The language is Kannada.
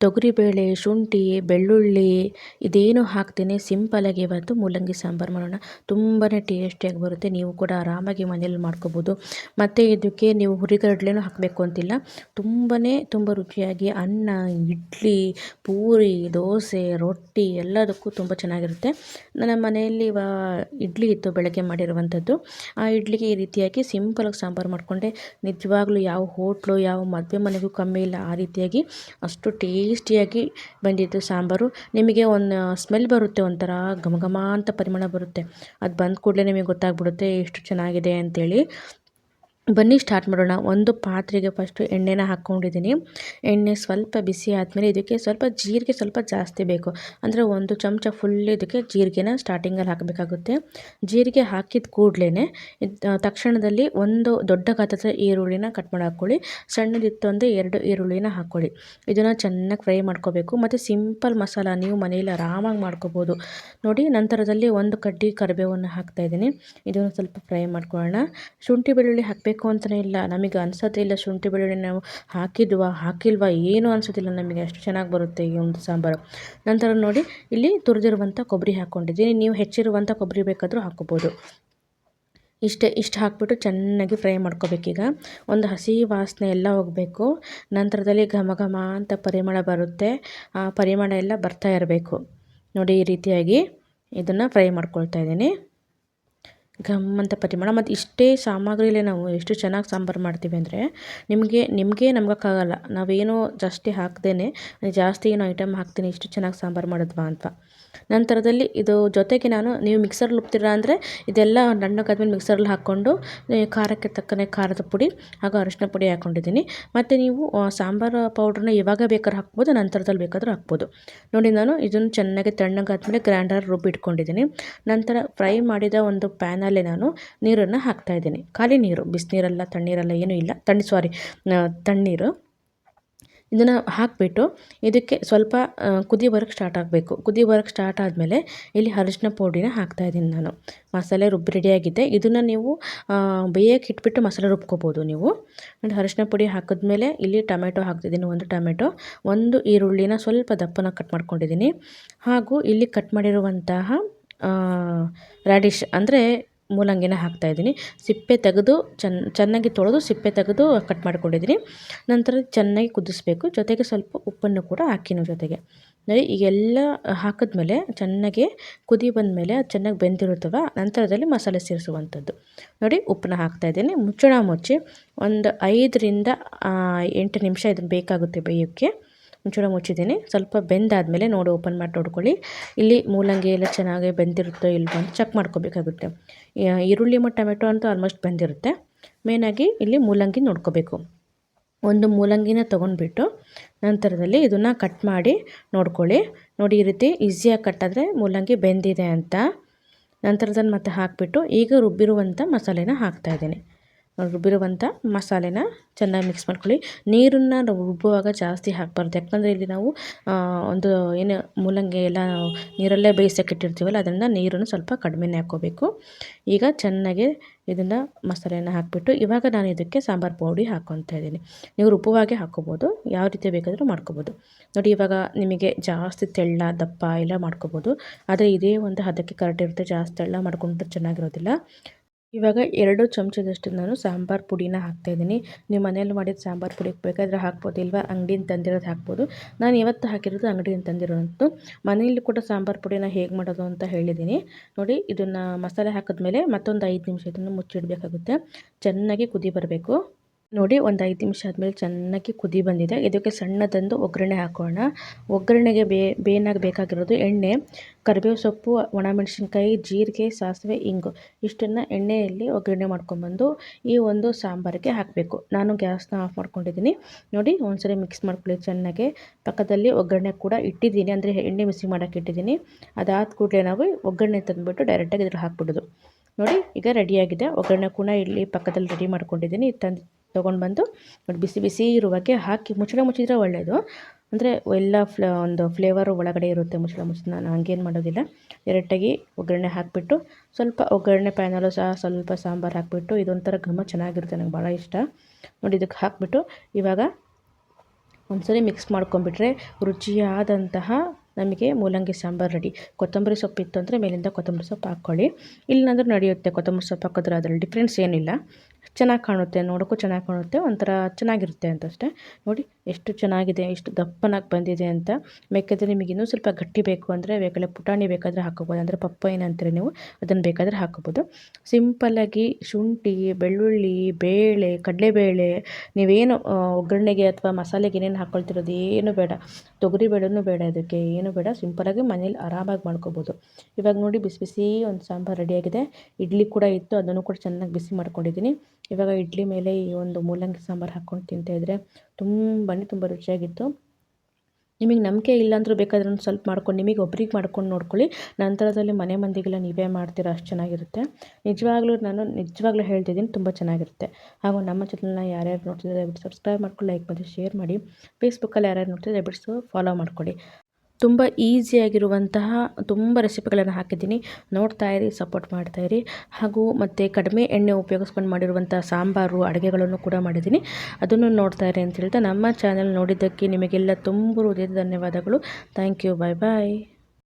ತೊಗರಿಬೇಳೆ ಶುಂಠಿ, ಬೆಳ್ಳುಳ್ಳಿ ಇದೇನು ಹಾಕ್ತೀನಿ. ಸಿಂಪಲಾಗಿ ಇವತ್ತು ಮೂಲಂಗಿ ಸಾಂಬಾರು ಮಾಡೋಣ. ತುಂಬಾ ಟೇಸ್ಟಿಯಾಗಿ ಬರುತ್ತೆ. ನೀವು ಕೂಡ ಆರಾಮಾಗಿ ಮನೇಲಿ ಮಾಡ್ಕೋಬೋದು. ಮತ್ತು ಇದಕ್ಕೆ ನೀವು ಹುರಿಗಡಲೆನೂ ಹಾಕಬೇಕು ಅಂತಿಲ್ಲ. ತುಂಬಾ ತುಂಬ ರುಚಿಯಾಗಿ ಅನ್ನ, ಇಡ್ಲಿ, ಪೂರಿ, ದೋಸೆ, ರೊಟ್ಟಿ ಎಲ್ಲದಕ್ಕೂ ತುಂಬ ಚೆನ್ನಾಗಿರುತ್ತೆ. ನನ್ನ ಮನೆಯಲ್ಲಿ ವಾ ಇಡ್ಲಿ ಇತ್ತು ಬೆಳಗ್ಗೆ ಮಾಡಿರುವಂಥದ್ದು. ಆ ಇಡ್ಲಿಗೆ ಈ ರೀತಿಯಾಗಿ ಸಿಂಪಲಾಗಿ ಸಾಂಬಾರು ಮಾಡಿಕೊಂಡೆ. ನಿಜವಾಗ್ಲೂ ಯಾವ ಹೋಟ್ಲು, ಯಾವ ಮದುವೆ ಮನೆಗೂ ಕಮ್ಮಿ ಇಲ್ಲ. ಆ ರೀತಿಯಾಗಿ ಅಷ್ಟು ಟೇಸ್ಟಿಯಾಗಿ ಬಂದಿತ್ತು ಸಾಂಬಾರು. ನಿಮಗೆ ಒಂದು ಸ್ಮೆಲ್ ಬರುತ್ತೆ, ಒಂಥರ ಘಮ ಘಮ ಅಂತ ಪರಿಮಳ ಬರುತ್ತೆ. ಅದು ಬಂದ ಕೂಡಲೇ ನಿಮಗೆ ಗೊತ್ತಾಗ್ಬಿಡುತ್ತೆ, ಎಷ್ಟು ಚೆನ್ನಾಗಿದೆ ಅಂತೇಳಿ. ಬನ್ನಿ, ಸ್ಟಾರ್ಟ್ ಮಾಡೋಣ. ಒಂದು ಪಾತ್ರೆಗೆ ಫಸ್ಟು ಎಣ್ಣೆನ ಹಾಕ್ಕೊಂಡಿದ್ದೀನಿ ಎಣ್ಣೆ ಸ್ವಲ್ಪ ಬಿಸಿ ಆದಮೇಲೆ ಇದಕ್ಕೆ ಸ್ವಲ್ಪ ಜೀರಿಗೆ ಸ್ವಲ್ಪ ಜಾಸ್ತಿ ಬೇಕು. ಅಂದರೆ ಒಂದು ಚಮಚ ಫುಲ್ ಇದಕ್ಕೆ ಜೀರಿಗೆನ ಸ್ಟಾರ್ಟಿಂಗಲ್ಲಿ ಹಾಕಬೇಕಾಗುತ್ತೆ. ಜೀರಿಗೆ ಹಾಕಿದ ಕೂಡಲೇ ತಕ್ಷಣದಲ್ಲಿ ಒಂದು ದೊಡ್ಡ ಗಾತ್ರದ ಈರುಳ್ಳಿನ ಕಟ್ ಮಾಡಿ ಹಾಕ್ಕೊಳ್ಳಿ ಸಣ್ಣದಿತ್ತು ಅಂದರೆ ಎರಡು ಈರುಳ್ಳಿನ ಹಾಕ್ಕೊಳ್ಳಿ ಇದನ್ನು ಚೆನ್ನಾಗಿ ಫ್ರೈ ಮಾಡ್ಕೋಬೇಕು. ಮತ್ತು ಸಿಂಪಲ್ ಮಸಾಲ ನೀವು ಮನೆಯಲ್ಲಿ ಆರಾಮಾಗಿ ಮಾಡ್ಕೋಬೋದು. ನೋಡಿ, ನಂತರದಲ್ಲಿ ಒಂದು ಕಡ್ಡಿ ಕರಿಬೇವನ್ನು ಹಾಕ್ತಾಯಿದ್ದೀನಿ ಇದನ್ನು ಸ್ವಲ್ಪ ಫ್ರೈ ಮಾಡ್ಕೊಳ್ಳೋಣ. ಶುಂಠಿ ಬೆಳ್ಳುಳ್ಳಿ ಹಾಕಬೇಕು. ಬೇಕು ಅಂತಲೇ ಇಲ್ಲ. ನಮಗೆ ಅನಿಸುತ್ತೆ ಇಲ್ಲ ಶುಂಠಿ ಬೆಳ್ಳುಳ್ಳಿ ನಾವು ಹಾಕಿದ್ವಾ, ಹಾಕಿಲ್ವಾ, ಏನೂ ಅನ್ಸೋದಿಲ್ಲ ನಮಗೆ. ಅಷ್ಟು ಚೆನ್ನಾಗಿ ಬರುತ್ತೆ ಈ ಒಂದು ಸಾಂಬಾರು. ನಂತರ ನೋಡಿ, ಇಲ್ಲಿ ತುರಿದಿರುವಂಥ ಕೊಬ್ಬರಿ ಹಾಕ್ಕೊಂಡಿದ್ದೀನಿ. ನೀವು ಹೆಚ್ಚಿರುವಂಥ ಕೊಬ್ಬರಿ ಬೇಕಾದರೂ ಹಾಕ್ಕೋಬೋದು. ಇಷ್ಟೇ, ಇಷ್ಟು ಹಾಕ್ಬಿಟ್ಟು ಚೆನ್ನಾಗಿ ಫ್ರೈ ಮಾಡ್ಕೋಬೇಕೀಗ. ಒಂದು ಹಸಿ ವಾಸನೆ ಎಲ್ಲ ಹೋಗಬೇಕು. ನಂತರದಲ್ಲಿ ಘಮ ಘಮ ಅಂತ ಪರಿಮಳ ಬರುತ್ತೆ. ಆ ಪರಿಮಳ ಎಲ್ಲ ಬರ್ತಾ ಇರಬೇಕು. ನೋಡಿ, ಈ ರೀತಿಯಾಗಿ ಇದನ್ನು ಫ್ರೈ ಮಾಡ್ಕೊಳ್ತಾ ಇದ್ದೀನಿ. ಘಮ್ ಅಂತ ಪರಿಮಳ ಮತ್ತು ಇಷ್ಟೇ ಸಾಮಗ್ರಿಲೇ ನಾವು ಎಷ್ಟು ಚೆನ್ನಾಗಿ ಸಾಂಬಾರು ಮಾಡ್ತೀವಿ ಅಂದರೆ ನಿಮಗೆ ನಿಮಗೆ ನಂಬೋಕ್ಕಾಗಲ್ಲ. ನಾವೇನೋ ಜಾಸ್ತಿ ಹಾಕ್ದೇ ಜಾಸ್ತಿ ಏನೋ ಐಟಮ್ ಹಾಕ್ತೀನಿ, ಇಷ್ಟು ಚೆನ್ನಾಗಿ ಸಾಂಬಾರು ಮಾಡಿದ್ವಾ ಅಂತ. ನಂತರದಲ್ಲಿ ಇದು ಜೊತೆಗೆ ನಾನು ನೀವು ಮಿಕ್ಸರ್ ಉಪ್ತೀರಾ ಅಂದರೆ ಇದೆಲ್ಲ ತಣ್ಣಗಾದ್ಮೇಲೆ ಮಿಕ್ಸರಲ್ಲಿ ಹಾಕ್ಕೊಂಡು ಖಾರಕ್ಕೆ ತಕ್ಕನೆ ಖಾರದ ಪುಡಿ ಹಾಗೂ ಅರಿಶಿನ ಪುಡಿ ಹಾಕ್ಕೊಂಡಿದ್ದೀನಿ ಮತ್ತು ನೀವು ಸಾಂಬಾರು ಪೌಡ್ರನ್ನ ಇವಾಗ ಬೇಕಾದ್ರೆ ಹಾಕ್ಬೋದು, ನಂತರದಲ್ಲಿ ಬೇಕಾದರೂ ಹಾಕ್ಬೋದು. ನೋಡಿ, ನಾನು ಇದನ್ನು ಚೆನ್ನಾಗಿ ತಣ್ಣಗಾದ್ಮೇಲೆ ಗ್ರೈಂಡರ್ ರುಬ್ಬಿಟ್ಕೊಂಡಿದ್ದೀನಿ ನಂತರ ಫ್ರೈ ಮಾಡಿದ ಒಂದು ಪ್ಯಾನಲ್ಲೇ ನಾನು ನೀರನ್ನು ಹಾಕ್ತಾಯಿದ್ದೀನಿ ಖಾಲಿ ನೀರು, ಬಿಸಿನೀರಲ್ಲ, ತಣ್ಣೀರಲ್ಲ ಏನೂ ಇಲ್ಲ. ತಣ್ಣಿ ಸಾರಿ ತಣ್ಣೀರು. ಇದನ್ನು ಹಾಕಿಬಿಟ್ಟು ಇದಕ್ಕೆ ಸ್ವಲ್ಪ ಕುದಿ ಬರೋಕ್ಕೆ ಸ್ಟಾರ್ಟ್ ಆಗಬೇಕು. ಕುದಿ ಬರೋಕ್ಕೆ ಸ್ಟಾರ್ಟ್ ಆದಮೇಲೆ ಇಲ್ಲಿ ಅರಿಶಿನ ಪುಡಿನ ಹಾಕ್ತಾಯಿದ್ದೀನಿ ನಾನು. ಮಸಾಲೆ ರುಬ್ಬಿ ರೆಡಿಯಾಗಿದೆ ಇದನ್ನು ನೀವು ಬೇಯಕ್ಕೆ ಇಟ್ಬಿಟ್ಟು ಮಸಾಲೆ ರುಬ್ಕೋಬೋದು ನೀವು. ಆ್ಯಂಡ್ ಅರಿಶಿನ ಪುಡಿ ಹಾಕಿದ್ಮೇಲೆ ಇಲ್ಲಿ ಟೊಮೆಟೊ ಹಾಕ್ತಿದ್ದೀನಿ, ಒಂದು ಟೊಮೆಟೊ. ಒಂದು ಈರುಳ್ಳಿನ ಸ್ವಲ್ಪ ದಪ್ಪನ ಕಟ್ ಮಾಡ್ಕೊಂಡಿದ್ದೀನಿ. ಹಾಗೂ ಇಲ್ಲಿ ಕಟ್ ಮಾಡಿರುವಂತಹ ರ್ಯಾಡಿಶ್ ಅಂದರೆ ಮೂಲಂಗಿನ ಹಾಕ್ತಾಯಿದ್ದೀನಿ ಸಿಪ್ಪೆ ತೆಗೆದು ಚೆನ್ನ ಚೆನ್ನಾಗಿ ತೊಳೆದು ಸಿಪ್ಪೆ ತೆಗೆದು ಕಟ್ ಮಾಡ್ಕೊಂಡಿದ್ದೀನಿ. ನಂತರ ಚೆನ್ನಾಗಿ ಕುದಿಸ್ಬೇಕು. ಜೊತೆಗೆ ಸ್ವಲ್ಪ ಉಪ್ಪನ್ನು ಕೂಡ ಹಾಕಿನ ಜೊತೆಗೆ. ನೋಡಿ ಈಗೆಲ್ಲ ಹಾಕಿದ್ಮೇಲೆ ಚೆನ್ನಾಗಿ ಕುದಿ ಬಂದಮೇಲೆ ಅದು ಚೆನ್ನಾಗಿ ಬೆಂದಿರುತ್ತವ ನಂತರದಲ್ಲಿ ಮಸಾಲೆ ಸೇರಿಸುವಂಥದ್ದು. ನೋಡಿ, ಉಪ್ಪನ್ನ ಹಾಕ್ತಾಯಿದ್ದೀನಿ ಮುಚ್ಚಳ ಮುಚ್ಚಿ ಒಂದು ಐದರಿಂದ ಎಂಟು ನಿಮಿಷ ಇದನ್ನು ಬೇಕಾಗುತ್ತೆ ಬೇಯೋಕ್ಕೆ. ಮುಚ್ಚಳ ಮುಚ್ಚಿದ್ದೀನಿ. ಸ್ವಲ್ಪ ಬೆಂದಾದಮೇಲೆ ನೋಡಿ ಓಪನ್ ಮಾಡಿ ನೋಡ್ಕೊಳ್ಳಿ. ಇಲ್ಲಿ ಮೂಲಂಗಿ ಎಲ್ಲ ಚೆನ್ನಾಗಿ ಬೆಂದಿರುತ್ತೋ ಇಲ್ವೋ ಅಂತ ಚೆಕ್ ಮಾಡ್ಕೋಬೇಕಾಗುತ್ತೆ. ಈರುಳ್ಳಿ ಮತ್ತು ಟೊಮೆಟೊ ಅಂತೂ ಆಲ್ಮೋಸ್ಟ್ ಬೆಂದಿರುತ್ತೆ. ಮೇನಾಗಿ ಇಲ್ಲಿ ಮೂಲಂಗಿ ನೋಡ್ಕೋಬೇಕು. ಒಂದು ಮೂಲಂಗಿನ ತೊಗೊಂಡ್ಬಿಟ್ಟು ನಂತರದಲ್ಲಿ ಇದನ್ನು ಕಟ್ ಮಾಡಿ ನೋಡ್ಕೊಳ್ಳಿ. ನೋಡಿ ಈ ರೀತಿ ಈಸಿಯಾಗಿ ಕಟ್ಟಾದರೆ ಮೂಲಂಗಿ ಬೆಂದಿದೆ ಅಂತ. ನಂತರದಲ್ಲಿ ಮತ್ತೆ ಹಾಕಿಬಿಟ್ಟು ಈಗ ರುಬ್ಬಿರುವಂಥ ಮಸಾಲೆನ ಹಾಕ್ತಾಯಿದ್ದೀನಿ ರುಬ್ಬಿರುವಂಥ ಮಸಾಲೆನ ಚೆನ್ನಾಗಿ ಮಿಕ್ಸ್ ಮಾಡ್ಕೊಳ್ಳಿ. ನೀರನ್ನು ರುಬ್ಬುವಾಗ ಜಾಸ್ತಿ ಹಾಕಬಾರ್ದು. ಯಾಕಂದರೆ ಇಲ್ಲಿ ನಾವು ಒಂದು ಏನು ಮೂಲಂಗಿ ಎಲ್ಲ ನೀರಲ್ಲೇ ಬೇಯಿಸೋಕೆ ಇಟ್ಟಿರ್ತೀವಲ್ಲ, ಅದರಿಂದ ನೀರನ್ನು ಸ್ವಲ್ಪ ಕಡಿಮೆನೇ ಹಾಕ್ಕೋಬೇಕು. ಈಗ ಚೆನ್ನಾಗಿ ಇದನ್ನು ಮಸಾಲೆಯನ್ನು ಹಾಕಿಬಿಟ್ಟು, ಇವಾಗ ನಾನು ಇದಕ್ಕೆ ಸಾಂಬಾರು ಪೌಡಿ ಹಾಕ್ಕೊತಾ ಇದ್ದೀನಿ. ನೀವು ರುಬ್ಬುವಾಗೆ ಹಾಕ್ಕೋಬೋದು. ಯಾವ ರೀತಿ ಬೇಕಾದರೂ ಮಾಡ್ಕೋಬೋದು. ನೋಡಿ, ಇವಾಗ ನಿಮಗೆ ಜಾಸ್ತಿ ತೆಳ್ಳ, ದಪ್ಪ ಎಲ್ಲ ಮಾಡ್ಕೋಬೋದು. ಆದರೆ ಇದೇ ಒಂದು ಹದಕ್ಕೆ ಕರೆಕ್ಟ್ ಇರುತ್ತೆ. ಜಾಸ್ತಿ ತೆಳ್ಳ ಮಾಡ್ಕೊಂಡ್ರೆ ಚೆನ್ನಾಗಿರೋದಿಲ್ಲ. ಇವಾಗ ಎರಡು ಚಮಚದಷ್ಟು ನಾನು ಸಾಂಬಾರು ಪುಡಿನ ಹಾಕ್ತಾಯಿದ್ದೀನಿ ನೀವು ಮನೇಲಿ ಮಾಡಿದ ಸಾಂಬಾರು ಪುಡಿ ಬೇಕಾದರೆ ಹಾಕ್ಬೋದು, ಇಲ್ವಾ ಅಂಗಡಿಯಿಂದ ತಂದಿರೋದು ಹಾಕ್ಬೋದು. ನಾನು ಇವತ್ತು ಹಾಕಿರೋದು ಅಂಗಡಿಯಿಂದ ತಂದಿರೋದಂತು ಮನೇಲಿ ಕೂಡ ಸಾಂಬಾರು ಪುಡಿನ ಹೇಗೆ ಮಾಡೋದು ಅಂತ ಹೇಳಿದ್ದೀನಿ. ನೋಡಿ, ಇದನ್ನು ಮಸಾಲೆ ಹಾಕಿದ್ಮೇಲೆ ಮತ್ತೊಂದು ಐದು ನಿಮಿಷ ಇದನ್ನು ಮುಚ್ಚಿಡಬೇಕಾಗುತ್ತೆ. ಚೆನ್ನಾಗಿ ಕುದಿ ಬರಬೇಕು. ನೋಡಿ ಒಂದು ಐದು ನಿಮಿಷ ಆದಮೇಲೆ ಚೆನ್ನಾಗಿ ಕುದಿ ಬಂದಿದೆ. ಇದಕ್ಕೆ ಸಣ್ಣದೊಂದು ಒಗ್ಗರಣೆ ಹಾಕೋಣ. ಒಗ್ಗರಣೆಗೆ ಬೇ, ಬೇನಾಗಿ ಬೇಕಾಗಿರೋದು ಎಣ್ಣೆ, ಕರಿಬೇವು ಸೊಪ್ಪು, ಒಣಮೆಣಸಿನ್ಕಾಯಿ, ಜೀರಿಗೆ, ಸಾಸಿವೆ, ಇಂಗು. ಇಷ್ಟನ್ನು ಎಣ್ಣೆಯಲ್ಲಿ ಒಗ್ಗರಣೆ ಮಾಡ್ಕೊಂಬಂದು ಈ ಒಂದು ಸಾಂಬಾರಿಗೆ ಹಾಕಬೇಕು. ನಾನು ಗ್ಯಾಸ್ನ ಆಫ್ ಮಾಡ್ಕೊಂಡಿದ್ದೀನಿ. ನೋಡಿ, ಒಂದ್ಸರಿ ಮಿಕ್ಸ್ ಮಾಡ್ಕೊಳ್ಳಿ ಚೆನ್ನಾಗಿ. ಪಕ್ಕದಲ್ಲಿ ಒಗ್ಗರಣೆ ಕೂಡ ಇಟ್ಟಿದ್ದೀನಿ. ಅಂದರೆ ಎಣ್ಣೆ ಮಿಕ್ಸಿ ಮಾಡೋಕ್ಕೆ ಇಟ್ಟಿದ್ದೀನಿ. ಅದಾದ ಕೂಡಲೇ ನಾವು ಒಗ್ಗರಣೆ ತಂದುಬಿಟ್ಟು ಡೈರೆಕ್ಟಾಗಿ ಇದ್ರಲ್ಲಿ ಹಾಕ್ಬಿಡೋದು. ನೋಡಿ, ಈಗ ರೆಡಿಯಾಗಿದೆ ಒಗ್ಗರಣೆ ಕೂಡ ಇಲ್ಲಿ ಪಕ್ಕದಲ್ಲಿ ರೆಡಿ ಮಾಡ್ಕೊಂಡಿದ್ದೀನಿ. ತಂದು ತೊಗೊಂಡು ಬಂದು ಬಿಸಿ ಬಿಸಿ ಇರುವಾಗೆ ಹಾಕಿ ಮುಚ್ಚಳ ಮುಚ್ಚಿದ್ರೆ ಒಳ್ಳೆಯದು ಅಂದರೆ ಎಲ್ಲ ಫ್ಲ, ಒಂದು ಫ್ಲೇವರು ಒಳಗಡೆ ಇರುತ್ತೆ ಮುಚ್ಚಳ ಮುಚ್ಚಿ ನಾನು ಹಂಗೇನು ಮಾಡೋದಿಲ್ಲ. ಡೈರೆಕ್ಟಾಗಿ ಒಗ್ಗರಣೆ ಹಾಕಿಬಿಟ್ಟು ಸ್ವಲ್ಪ ಒಗ್ಗರಣೆ ಪ್ಯಾನಲ್ಲೂ ಸಹ ಸ್ವಲ್ಪ ಸಾಂಬಾರು ಹಾಕಿಬಿಟ್ಟು ಇದೊಂಥರ ಘಮ ಚೆನ್ನಾಗಿರುತ್ತೆ ನನಗೆ ಭಾಳ ಇಷ್ಟ. ನೋಡಿ ಇದಕ್ಕೆ ಹಾಕಿಬಿಟ್ಟು ಇವಾಗ ಒಂದ್ಸರಿ ಮಿಕ್ಸ್ ಮಾಡ್ಕೊಂಬಿಟ್ರೆ ರುಚಿಯಾದಂತಹ ನಮಗೆ ಮೂಲಂಗಿ ಸಾಂಬಾರು ರೆಡಿ. ಕೊತ್ತಂಬರಿ ಸೊಪ್ಪು ಇತ್ತು ಅಂದರೆ ಮೇಲಿಂದ ಕೊತ್ತಂಬರಿ ಸೊಪ್ಪು ಹಾಕ್ಕೊಳ್ಳಿ ಇಲ್ಲಂದ್ರೆ ನಡೆಯುತ್ತೆ. ಕೊತ್ತಂಬರಿ ಸೊಪ್ಪು ಹಾಕಿದ್ರೆ ಅದರಲ್ಲಿ ಡಿಫ್ರೆನ್ಸ್ ಏನಿಲ್ಲ. ಚೆನ್ನಾಗಿ ಕಾಣುತ್ತೆ, ನೋಡೋಕ್ಕೂ ಚೆನ್ನಾಗಿ ಕಾಣುತ್ತೆ, ಒಂಥರ ಚೆನ್ನಾಗಿರುತ್ತೆ ಅಂತಷ್ಟೇ. ನೋಡಿ, ಎಷ್ಟು ಚೆನ್ನಾಗಿದೆ ಎಷ್ಟು ದಪ್ಪನಾಗಿ ಬಂದಿದೆ ಅಂತ. ಬೇಕಾದರೆ ನಿಮಗೆ ಇನ್ನೂ ಸ್ವಲ್ಪ ಗಟ್ಟಿ ಬೇಕು ಅಂದರೆ, ಬೇಕಾದ್ರೆ ಪುಟಾಣಿ ಬೇಕಾದರೆ ಹಾಕೋಬೋದು ಅಂದರೆ ಪಪ್ಪ ಏನಂತೀರಿ ನೀವು, ಅದನ್ನು ಬೇಕಾದರೆ ಹಾಕೋಬೋದು ಸಿಂಪಲ್ಲಾಗಿ ಶುಂಠಿ, ಬೆಳ್ಳುಳ್ಳಿ, ಬೇಳೆ, ಕಡಲೆಬೇಳೆ, ನೀವೇನು ಒಗ್ಗರಣೆಗೆ ಅಥವಾ ಮಸಾಲೆಗೆ ಏನೇನು ಹಾಕ್ಕೊಳ್ತಿರೋದು ಏನು ಬೇಡ. ತೊಗರಿ ಬೇಳೆನೂ ಬೇಡ ಅದಕ್ಕೆ ಏನು ಬೇಡ. ಸಿಂಪಲ್ಲಾಗಿ ಮನೇಲಿ ಆರಾಮಾಗಿ ಮಾಡ್ಕೋಬೋದು. ಇವಾಗ ನೋಡಿ, ಬಿಸಿ ಬಿಸಿ ಒಂದು ಸಾಂಬಾರು ರೆಡಿಯಾಗಿದೆ ಇಡ್ಲಿ ಕೂಡ ಇತ್ತು, ಅದನ್ನು ಕೂಡ ಚೆನ್ನಾಗಿ ಬಿಸಿ ಮಾಡ್ಕೊಂಡಿದ್ದೀನಿ. ಇವಾಗ ಇಡ್ಲಿ ಮೇಲೆ ಈ ಒಂದು ಮೂಲಂಗಿ ಸಾಂಬಾರು ಹಾಕ್ಕೊಂಡು ತಿಂತಾಯಿದ್ರೆ ತುಂಬಾ ತುಂಬ ರುಚಿಯಾಗಿತ್ತು. ನಿಮಗೆ ನಂಬಿಕೆ ಇಲ್ಲಾಂದ್ರೂ ಬೇಕಾದ್ರೆ ಒಂದು ಸ್ವಲ್ಪ ಮಾಡ್ಕೊಂಡು, ನಿಮಗೆ ಒಬ್ರಿಗೆ ಮಾಡ್ಕೊಂಡು ನೋಡ್ಕೊಳ್ಳಿ. ನಂತರದಲ್ಲಿ ಮನೆ ಮಂದಿಗೆಲ್ಲ ನೀವೇ ಮಾಡ್ತೀರಾ? ಅಷ್ಟು ಚೆನ್ನಾಗಿರುತ್ತೆ. ನಿಜವಾಗ್ಲೂ ನಾನು ನಿಜವಾಗ್ಲೂ ಹೇಳ್ತಿದ್ದೀನಿ, ತುಂಬ ಚೆನ್ನಾಗಿರುತ್ತೆ. ಹಾಗೂ ನಮ್ಮ ಚಾನಲ್ನ ಯಾರ್ಯಾರು ನೋಡ್ತಿದ್ದಾರೆ, ದಯವಿಟ್ಟು ಸಬ್ಸ್ಕ್ರೈಬ್ ಮಾಡ್ಕೊಂಡು ಲೈಕ್ ಮಾಡಿ ಶೇರ್ ಮಾಡಿ. ಫೇಸ್ಬುಕ್ಕಲ್ಲಿ ಯಾರ್ಯಾರು ನೋಡ್ತಿದ್ದಾರೆ, ದಯವಿಟ್ಟು ಫಾಲೋ ಮಾಡ್ಕೊಳ್ಳಿ. ತುಂಬ ಈಸಿಯಾಗಿರುವಂತಹ ತುಂಬ ರೆಸಿಪಿಗಳನ್ನು ಹಾಕಿದ್ದೀನಿ. ನೋಡ್ತಾ ಇರಿ, ಸಪೋರ್ಟ್ ಮಾಡ್ತಾ ಇರಿ. ಹಾಗೂ ಮತ್ತು ಕಡಿಮೆ ಎಣ್ಣೆ ಉಪಯೋಗಿಸ್ಕೊಂಡು ಮಾಡಿರುವಂಥ ಸಾಂಬಾರು, ಅಡುಗೆಗಳನ್ನು ಕೂಡ ಮಾಡಿದ್ದೀನಿ. ಅದನ್ನು ನೋಡ್ತಾ ಇರಿ ಅಂತ ಹೇಳ್ತಾ ನಮ್ಮ ಚಾನೆಲ್ ನೋಡಿದ್ದಕ್ಕೆ ನಿಮಗೆಲ್ಲ ತುಂಬ ಹೃದಯದ ಧನ್ಯವಾದಗಳು. Thank you, bye bye.